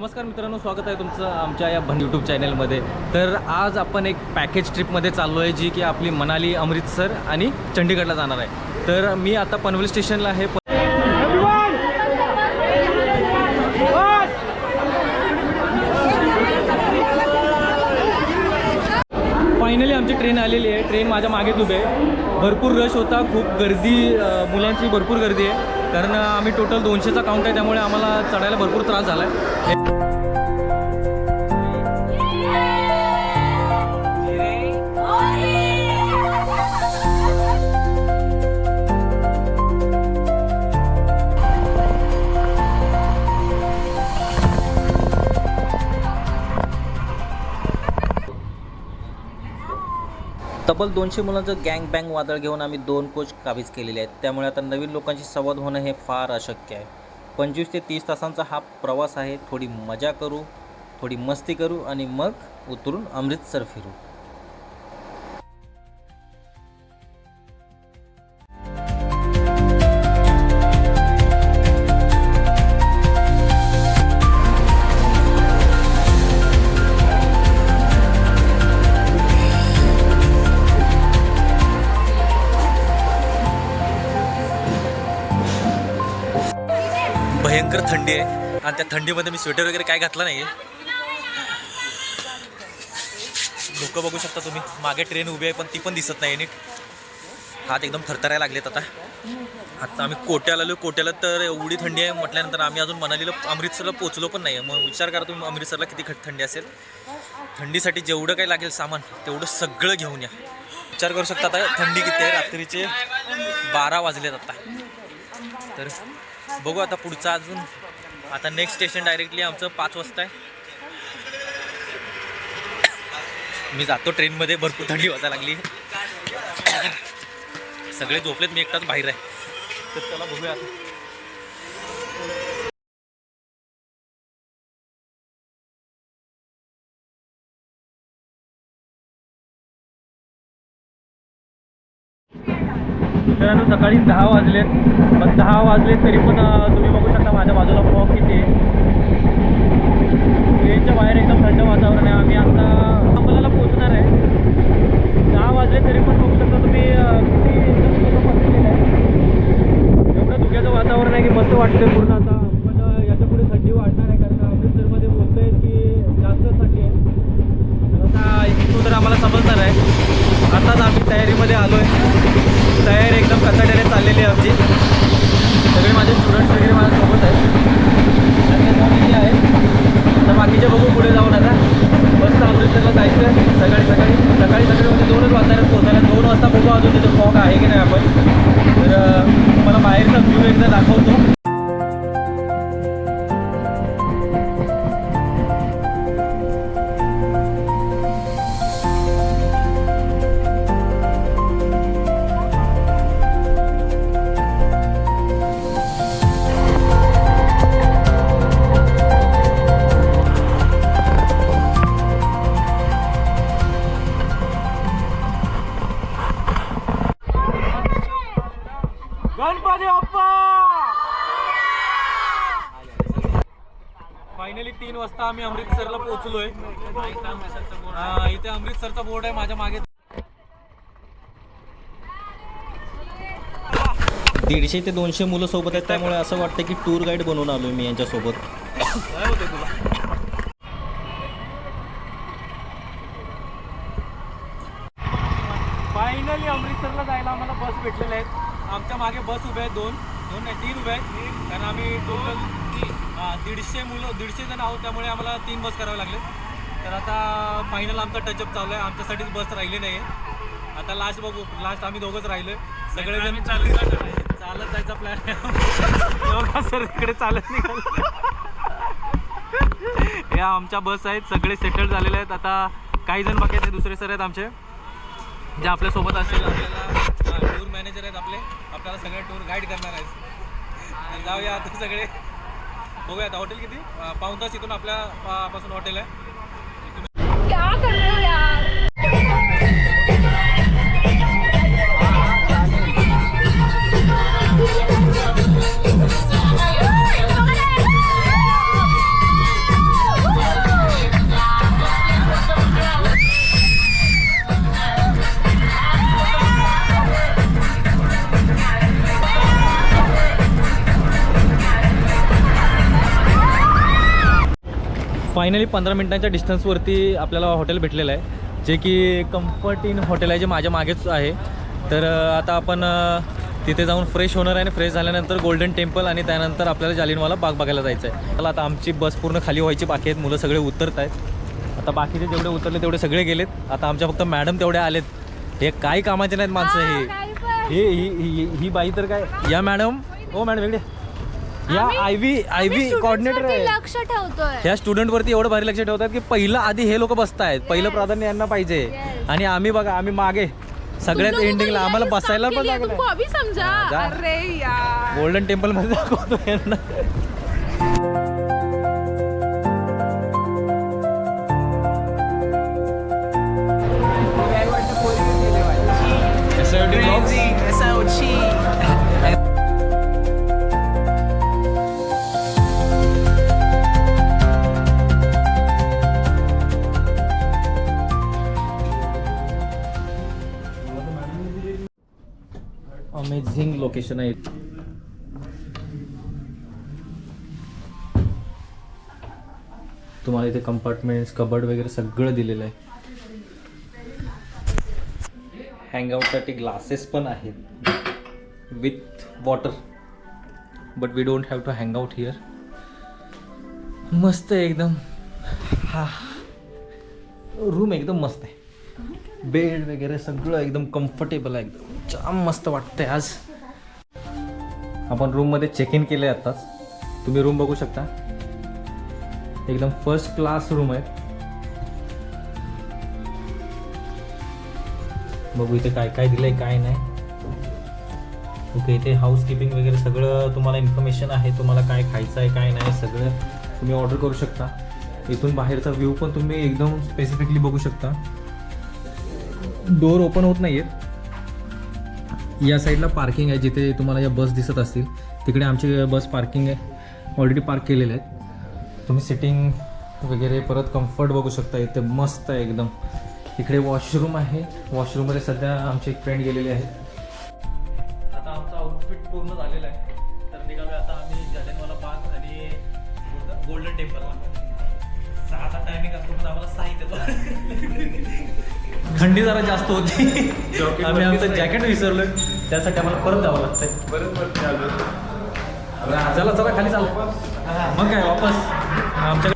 नमस्कार मित्रांनो स्वागत आहे तुमचं आमच्या या भन यूट्यूब चॅनलमध्ये तर आज आपण एक पॅकेज ट्रिपमध्ये चाललो आहे जी की आपली मनाली अमृतसर आणि चंडीगडला जाणार आहे. तर मी आता पनवेल स्टेशनला आहे. फायनली आमची ट्रेन आलेली आहे. ट्रेन माझ्या मागेच उभे आहे. भरपूर रश होता खूप गर्दी मुलांची भरपूर गर्दी आहे. कारण आम्ही टोटल दोनशेचा काउंट आहे त्यामुळे आम्हाला चढायला भरपूर त्रास झाला आहे तब्बल दोनशे मुलांचं गँग बँग वादळ घेऊन आम्ही दोन कोच काबीज केलेले आहेत. त्यामुळे आता नवीन लोकांशी संवाद होणं हे फार अशक्य आहे. पंचवीस ते तीस तासांचा हा प्रवास आहे. थोडी मजा करू थोडी मस्ती करू आणि मग उतरून अमृतसर फिरू. भयंकर थंडी आहे. आणि त्या थंडीमध्ये मी स्वेटर वगैरे काय घातलं नाही लोक बघू शकता तुम्ही. मागे ट्रेन उभी आहे पण ती पण दिसत नाही नीट. हात एकदम थरथरायला लागलेत आता. आता आम्ही कोट्याला आलो. कोट्याला तर एवढी थंडी आहे म्हटल्यानंतर आम्ही अजून मनालीला अमृतसरला पोचलो पण नाही. मग विचार करा तुम्ही अमृतसरला किती खट थंडी असेल. थंडीसाठी जेवढं काही लागेल सामान तेवढं सगळं घेऊन या. विचार करू शकता आता थंडी किती आहे. रात्रीचे बारा वाजलेत आता. तर बघू आता पुढचं अजून. आता नेक्स्ट स्टेशन डायरेक्टली आमचं पाच वाजता आहे मी जातो ट्रेनमध्ये भरपूर थंडी वाजायला लागली. सगळे झोपलेत मी एकटाच बाहेर आहे. तर त्याला बघूया आता. सकाळी दहा वाजलेत. पण दहा वाजले तरी पण तुम्ही बघू शकता माझ्या बाजूला फॉग किती आहे. ट्रेनच्या बाहेर एकदम थंड वातावरण आहे. आम्ही आता अंबोलाला पोहोचणार आहे. दहा वाजले तरी पण बघू शकता तुम्ही किती एवढं धुक्याचं वातावरण आहे की मस्त वाटतंय पूर्ण. आता पण याच्यापुढे थंडी वाढणार आहे कारण का अमृतसरमध्ये बोलतोय की जास्त थंडी आहे. आता इथून तर आम्हाला समजणार आहे. आताच आम्ही तयारीमध्ये आलो आहे तयारी एकदम कचाट्याने चाललेली आहे आमची. सगळे माझे स्टुडंट्स वगैरे माझ्यासोबत आहेत. आणि तर बाकीचे बघू पुढे जाऊन आता. मस्त अमृतसरला जायचं आहे. सकाळी सकाळी. सकाळी सकाळी म्हणजे दोनच वाजता पोहोचायला. दोन वाजता बघू अजून तिथे फॉग आहे की नाही आपण. तर मला बाहेरचा व्ह्यू एकदा दाखवतो. आम्ही अमृतसरला पोहोचलोय. हा, इथे अमृतसरचा बोर्ड आहे माझ्या मागे. दीडशे ते दोनशे मुलं सोबत आहेत त्यामुळे असं वाटतं की टूर गाईड बनवून आलो मी यांच्यासोबत. काय तुला फायनली अमृतसरला जायला आम्हाला बस भेटलेल्या आहेत. आमच्या मागे बस उभे आहेत दोन. दोन नाही तीन उभे आहेत. कारण आम्ही टोटल दीडशे मुलं दीडशे जण आहोत त्यामुळे आम्हाला तीन बस करावे लागले. तर आता फायनल आमचा टचअप चालू आहे. आमच्यासाठीच बस राहिली नाही आहे आता लास्ट बघू. लास्ट आम्ही दोघंच राहिलोय. सगळेजण चालत जायचा प्लॅन सर इकडे चालत निघाल. या आमच्या बस आहेत. सगळे सेटल झालेले आहेत. आता काही जण बाकी आहेत. दुसरे सर आहेत आमचे. जे आपल्यासोबत असेल. आपल्याला टूर मॅनेजर आहेत आपले. आपल्याला सगळे टूर गाईड करणार आहेत. जाऊया आता सगळे. बघूया आता हॉटेल किती? पाऊन तास इथून आपल्या पासून हॉटेल आहे. फायनली पंधरा मिनिटांच्या डिस्टन्सवरती आपल्याला हॉटेल भेटलेलं आहे. जे की कम्फर्ट इन हॉटेल आहे जे माझ्या मागेच आहे. तर आता आपण तिथे जाऊन फ्रेश होणार आहे आणि फ्रेश झाल्यानंतर गोल्डन टेम्पल आणि त्यानंतर आपल्याला जालिनवाला बाग बघायला जायचं आहे. मला आता आमची बस पूर्ण खाली व्हायची बाकी आहेत मुलं सगळे उतरत आहेत. आता बाकीचे जेवढे उतरले तेवढे सगळे गेलेत. आता आमच्या फक्त मॅडम तेवढे आलेत. हे काही कामाचे नाहीत माणसं हे. काय. हे ही ही ही बाई तर काय? या मॅडम हो मॅडम इकडे. या I V I V coordinator आहे वरती लक्ष ठेवतोय. ह्या स्टुडंटवरती एवढं भारी लक्ष ठेवतात की पहिलं आधी हे लोक बसतायत. पहिलं. प्राधान्य यांना पाहिजे. आणि आम्ही बघा आम्ही मागे. सगळ्यात एंडिंगला आम्हाला बसायला पण यार. गोल्डन टेम्पलमध्ये दाखवतो यांना. ओकेशन लोकेशन आहे तुम्हाला इथे कंपार्टमेंट्स कबर्ड वगैरे सगळं दिलेलं आहे. हँगआउटसाठी ग्लासेस पण आहेत. With water but we don't have to hang out here मस्त आहे एकदम. हा. रूम एकदम मस्त आहे. बेड वगैरे सगळं एकदम कम्फर्टेबल आहे. एकदम जाम मस्त वाटतंय आज. आपण रूममध्ये चेक इन केलं आहे आत्ताच. तुम्ही रूम बघू शकता. एकदम फर्स्ट क्लास रूम आहे बघू इथे काय काय दिलंय काय नाही. ओके इथे हाऊसकीपिंग वगैरे सगळं तुम्हाला इन्फॉर्मेशन आहे तुम्हाला काय खायचं आहे काय नाही सगळं तुम्ही ऑर्डर करू शकता. इथून बाहेरचा व्ह्यू पण तुम्ही एकदम स्पेसिफिकली बघू शकता. डोअर ओपन होत नाही आहेत या साईडला पार्किंग आहे जिथे तुम्हाला या बस दिसत असतील. तिकडे आमची बस पार्किंग आहे. ऑलरेडी पार्क केलेले आहेत. तुम्ही सिटिंग वगैरे परत कम्फर्ट बघू शकता. इथे मस्त आहे एकदम. इकडे वॉशरूम आहे. वॉशरूममध्ये सध्या आमचे एक फ्रेंड गेलेले आहेत आता आमचा आउटफिट पूर्ण झालेला आहे. तर निघालो आता आम्ही जालियनवाला बाग आणि गोल्डन टेम्पलला सहाचा टायमिंग असतो पण आम्हाला साहित्य थंडी जरा जास्त होती. आम्ही आमचं जॅकेट विसरलोय. त्यासाठी आम्हाला परत जावं लागतंय. चला चला खाली चाल. मग काय वापस. आमच्या